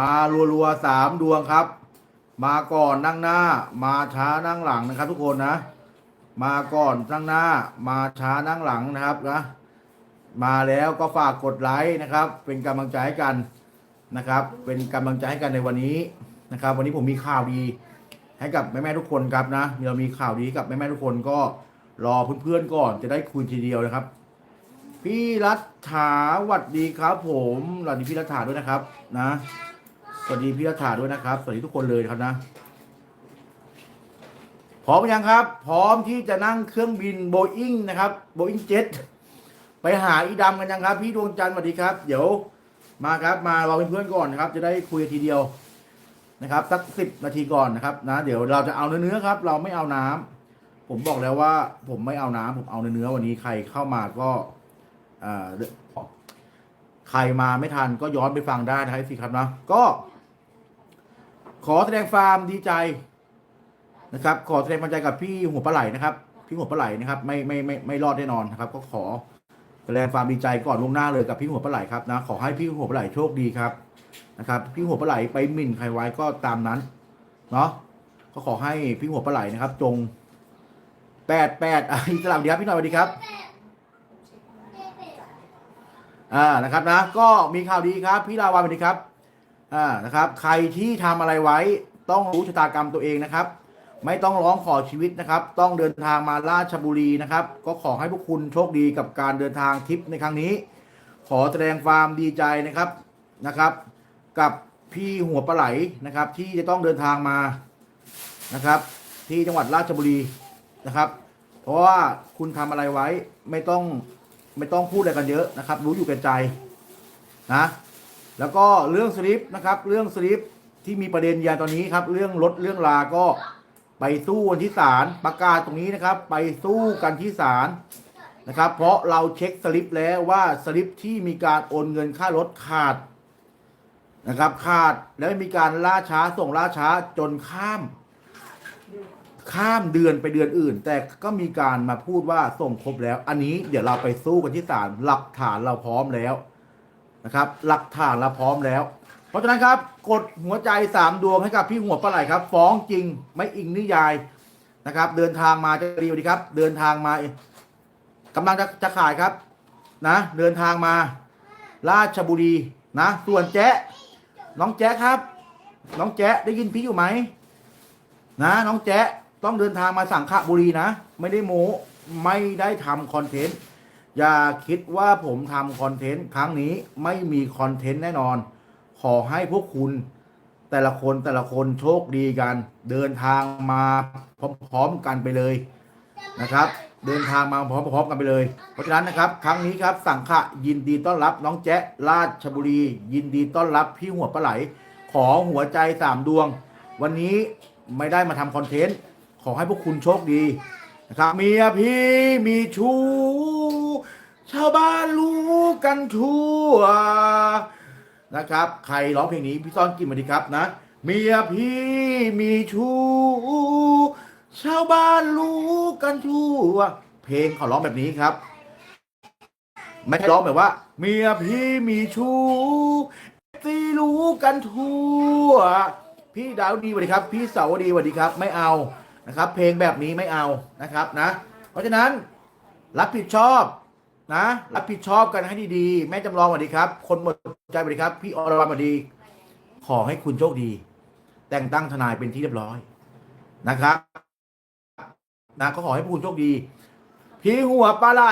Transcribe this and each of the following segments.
มารัวๆสามดวงครับ มาก่อนนั่งหน้า มาช้านั่งหลังนะครับ ทุกคนนะ มาก่อนนั่งหน้า มาช้านั่งหลังนะครับนะมาแล้วก็ฝากกดไลค์นะครับ เป็นกำลังใจให้กันนะครับ เป็นกำลังใจให้กันในวันนี้นะครับ วันนี้ผมมีข่าวดี ให้กับแม่ๆทุกคนครับนะเรามีข่าวดีกับแม่ๆทุกคนก็รอเพื่อนๆก่อนจะได้คุยทีเดียวนะครับ พี่รัฐาหวัดดีครับ ผมสวัสดีพี่รัฐาด้วยนะครับ นะ สวัสดีพี่รัฐาด้วยนะครับ สวัสดีทุกคนเลยครับนะ พร้อมยังครับ พร้อมที่จะนั่งเครื่องบินโบอิงนะครับโบอิงเจ็ตไปหาอีดำกันยังครับ พี่ดวงจันทร์สวัสดีครับ เดี๋ยวมาครับมารอเป็นเพื่อนก่อนนะครับ จะได้คุยทีเดียวนะครับสักสิบนาทีก่อนนะครับนะ เดี๋ยวเราจะเอาเนื้อครับ เราไม่เอาน้ำผมบอกแล้วว่า ผมไม่เอาน้ำผมเอาเนื้อวันนี้ใครเข้ามาก็อ่าใครมาไม่ทันก็ย้อนไปฟังได้นะครับสิครับนะก็ ขอแสดงความดีใจนะครับ ขอแสดงความใจกับพี่หัวปลาไหลนะครับ พี่หัวปลาไหลนะครับ ไม่ไม่ไม่ไม่รอดแน่นอนนะครับ ก็ขอแสดงความดีใจก่อนล่วงหน้าเลยกับพี่หัวปลาไหลครับนะขอให้พี่หัวปลาไหลโชคดีครับนะครับ พี่หัวปลาไหลไปหมิ่นใครไว้ก็ตามนั้นเนาะก็ขอให้พี่หัวปลาไหลนะครับ จงแปดแปดอะอิสลามดีครับพี่หน่อยสวัสดีครับ อ่านะครับนะ ก็มีข่าวดีครับ พี่ลาวันสวัสดีครับ อ่านะครับ ใครที่ทำอะไรไว้ต้องรู้ชะตากรรมตัวเองนะครับ ไม่ต้องร้องขอชีวิตนะครับ ต้องเดินทางมาราชบุรีนะครับ ก็ขอให้พวกคุณโชคดีกับการเดินทางทริปในครั้งนี้ ขอแสดงความดีใจนะครับนะครับ กับพี่หัวปลาไหลนะครับ ที่จะต้องเดินทางมานะครับ ที่จังหวัดราชบุรีนะครับ เพราะว่าคุณทำอะไรไว้ไม่ต้องไม่ต้องพูดอะไรกันเยอะนะครับ รู้อยู่แก่ใจนะ แล้วก็เรื่องสลิปนะครับ เรื่องสลิปที่มีประเด็นยาตอนนี้ครับ เรื่องรถเรื่องลาก็ไปสู้กันที่ศาลประกาศตรงนี้นะครับ ไปสู้กันที่ศาลนะครับ เพราะเราเช็คสลิปแล้วว่าสลิปที่มีการโอนเงินค่ารถขาดนะครับ ขาดแล้วมีการล่าช้าส่งล่าช้าจนข้าม ข้ามเดือนไปเดือนอื่น แต่ก็มีการมาพูดว่าส่งครบแล้ว อันนี้เดี๋ยวเราไปสู้กันที่ศาลหลักฐานเราพร้อมแล้ว นะครับ หลักฐานเราพร้อมแล้ว เพราะฉะนั้นครับ กดหัวใจสามดวงให้กับพี่หัวปลาไหลครับ ฟ้องจริงไม่อิงนิยายนะครับ เดินทางมาจะดีดีครับ เดินทางมากำลังจะจะขายครับ นะ เดินทางมา ราชบุรีนะ ส่วนแจ๊น้องแจ๊ครับ น้องแจ๊ได้ยินพี่อยู่ไหมนะ น้องแจ๊ต้องเดินทางมาสังขบุรีนะ ไม่ได้โม้ไม่ได้ทำคอนเทนต์ อย่าคิดว่าผมทำคอนเทนต์ครั้งนี้ไม่มีคอนเทนต์แน่นอน ขอให้พวกคุณ แต่ละคนแต่ละคนโชคดีกัน เดินทางมาพร้อมๆกันไปเลยนะครับ เดินทางมาพร้อมๆกันไปเลย เพราะฉะนั้นนะครับ ครั้งนี้ครับสังขะยินดีต้อนรับน้องแจ๊ราชบุรี ยินดีต้อนรับพี่หัวปลาไหล ขอหัวใจสามดวง วันนี้ไม่ได้มาทำคอนเทนต์ขอให้พวกคุณโชคดีนะครับเมียพี่มีชู้ ชาวบ้านรู้กันทั่วนะครับ ใครร้องเพลงนี้พี่ซ่อนกินมาดีครับนะเมียพี่มีชู้ชาวบ้านรู้กันทั่วเพลงเขาร้องแบบนี้ครับ ไม่ร้องแบบว่า เมียพี่มีชู้ตีรู้กันทั่ว พี่ดาวดีสวัสดีครับ พี่เสาวดีสวัสดีครับ ไม่เอานะครับ เพลงแบบนี้ไม่เอานะครับนะ เพราะฉะนั้นรับผิดชอบ นะรับผิดชอบกันให้ดีๆ แม่จำลองสวัสดีครับ คนหมดใจสวัสดีครับ พี่อรวรรณสวัสดี ขอให้คุณโชคดี แต่งตั้งทนายเป็นที่เรียบร้อยนะครับนะก็ขอให้คุณโชคดีพี่หัวปลาไหล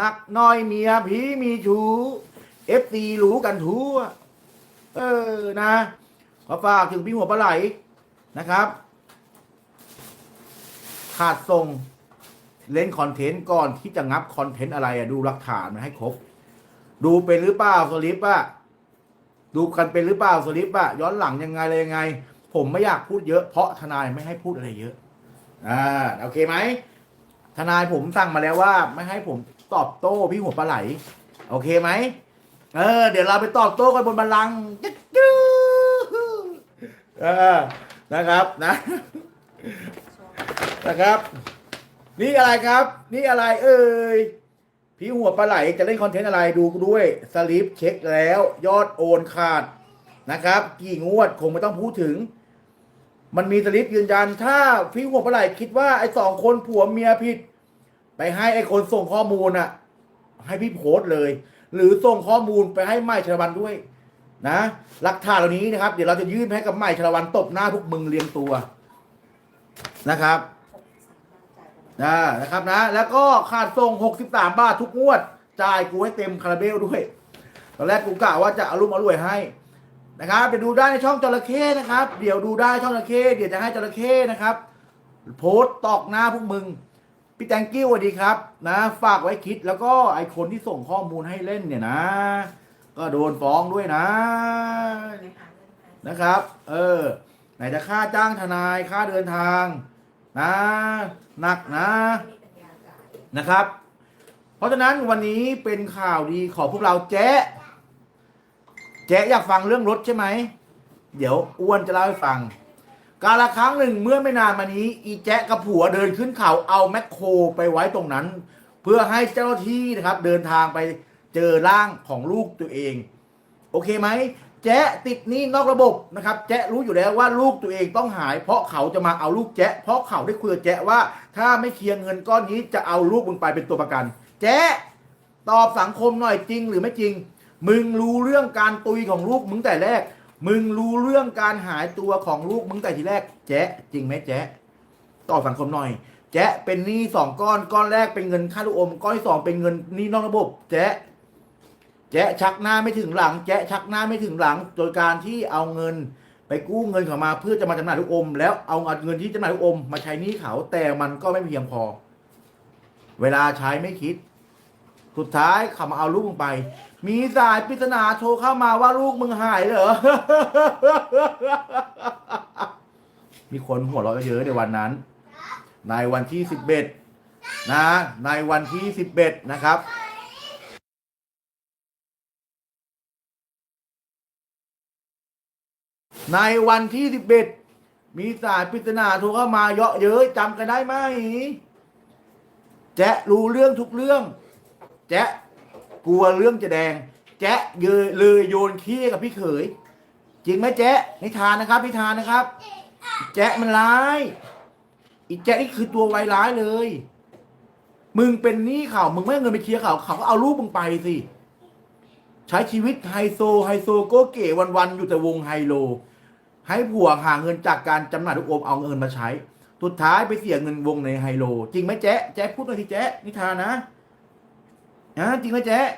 นักน้อยเมียพี่มีชูเอฟซีรู้กันทั่ว เออนะขอฝากถึงพี่หัวปลาไหลนะครับ ขาดทรง เล่นคอนเทนต์ก่อนที่จะงับคอนเทนต์อะไรอะดูหลักฐานมาให้ครบ ดูเป็นหรือเปล่าสลิปอะดูกันเป็นหรือเปล่าสลิปอะย้อนหลังยังไงอะไรยังไง ผมไม่อยากพูดเยอะเพราะทนายไม่ให้พูดอะไรเยอะอ่าโอเคไหมทนายผมสั่งมาแล้วว่า ไม่ให้ผมตอบโต้พี่หัวปลาไหล โอเคไหมเออ เดี๋ยวเราไปตอบโต้กันบนบัลลังก์จิ๊กจู้เออนะครับนะนะครับ นี่อะไรครับ นี่อะไรเอ่ยพี่หัวปลาไหลจะเล่นคอนเทนต์อะไรดูด้วยสลิปเช็คแล้วยอดโอนขาดนะครับ กี่งวดคงไม่ต้องพูดถึง มันมีสลิปยืนยัน ถ้าพี่หัวปลาไหลคิดว่าไอ้สองคนผัวเมียผิด ไปให้ไอ้คนส่งข้อมูลน่ะให้พี่โพสต์เลย หรือส่งข้อมูลไปให้ไม้ชลวันด้วย นะหลักฐานเหล่านี้นะครับ เดี๋ยวเราจะยื่นให้กับไม้ชลวันตบหน้าพวกมึงเรียงตัวนะครับ นะนะครับนะ แล้วก็ขาดส่ง 63 บาททุกงวด จ่ายกูให้เต็มคาราเบลด้วย ตอนแรกกูกะว่าจะอารุ่มเอารวยให้นะครับไปดูได้ในช่องจระเข้นะครับ เดี๋ยวดูได้ช่องจระเข้เดี๋ยวจะให้จระเข้นะครับ โพสต์ตอกหน้าพวกมึง พี่แตงกิ้วสวัสดีครับ นะ ฝากไว้คิดแล้วก็ไอคนที่ส่งข้อมูลให้เล่นเนี่ยนะ ก็โดนฟ้องด้วยนะ นะครับ เออ ไหนจะค่าจ้างทนายค่าเดินทาง นะหนักนะนะครับ เพราะฉะนั้นวันนี้เป็นข่าวดีของพวกเราแจ๊ะแจ๊ะอยากฟังเรื่องรถใช่ไหม เดี๋ยวอ้วนจะเล่าให้ฟัง การละครั้งหนึ่งเมื่อไม่นานมานี้ อีแจ๊ะกับผัวเดินขึ้นเขาเอาแมคโครไปไว้ตรงนั้น เพื่อให้เจ้าหน้าที่นะครับ เดินทางไปเจอร่างของลูกตัวเอง โอเคไหม แจ๊ะติดหนี้นอกระบบนะครับแจ๊ะรู้อยู่แล้วว่าลูกตัวเองต้องหาย เพราะเขาจะมาเอาลูกแจ๊ะเพราะเขาได้คุยกับแจ๊ะว่า ถ้าไม่เคลียร์เงินก้อนนี้จะเอาลูกมึงไปเป็นตัวประกัน แจ๊ะตอบสังคมหน่อยจริงหรือไม่จริง มึงรู้เรื่องการตุยของลูกมึงแต่แรก มึงรู้เรื่องการหายตัวของลูกมึงแต่ทีแรก แจ๊ะจริงไหมแจ๊ะตอบสังคมหน่อย แจ๊ะเป็นหนี้สองก้อนก้อนแรกเป็นเงินค่าลูกอมก้อนที่สองเป็นเงินหนี้นอกระบบ แจ๊ะ แจ๊ชักหน้าไม่ถึงหลัง แจ๊ชักหน้าไม่ถึงหลัง โดยการที่เอาเงินไปกู้เงินเขามาเพื่อจะมาจำหน่ายลูกอม แล้วเอาเงินที่จำหน่ายลูกอม มาใช้หนี้เขาแต่มันก็ไม่เพียงพอ เวลาใช้ไม่คิด สุดท้ายเขามาเอาลูกมึงไป มีสายปริศนาโทรเข้ามาว่าลูกมึงหายเหรอ มีคนหัวเราะเยอะในวันนั้น ในวันที่สิบเอ็ดนะ ในวันที่สิบเอ็ดนะครับ ในวันที่สิบเอ็ดมีสายปริศนาโทรเข้ามาเยอะเย้ยจำกันได้ไหมแจ๊ะรู้เรื่องทุกเรื่อง แจ๊ะกลัวเรื่องจะแดง แจ๊ะเยยเลยโยนขี้กับพี่เขย จริงไหมแจ๊ะนิทานนะครับนิทานนะครับ แจ๊ะมันร้าย อีแจ๊ะนี่คือตัวไวร้ายเลย มึงเป็นหนี้เขามึงไม่เอาเงินไปเคลียร์เขาเขาก็เอารูปมึงไปสิใช้ชีวิตไฮโซไฮโซโกเก๋วันๆอยู่แต่วงไฮโล ให้ผัวหาเงินจากการจำหน่ายลูกอมเอาเงินมาใช้ สุดท้ายไปเสียเงินวงในไฮโล จริงไหมแจ๊ะแจ๊ะพูดหน่อยสิแจ๊ะนิทานนะนะจริงไหมแจ๊ะ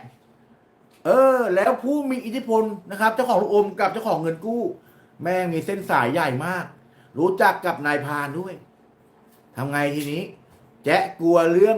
เออ แล้วผู้มีอิทธิพลนะครับ เจ้าของลูกอมกับเจ้าของเงินกู้ แม่งมีเส้นสายใหญ่มาก รู้จักกับนายพานด้วยทำไงทีนี้ แจ๊ะกลัวเรื่อง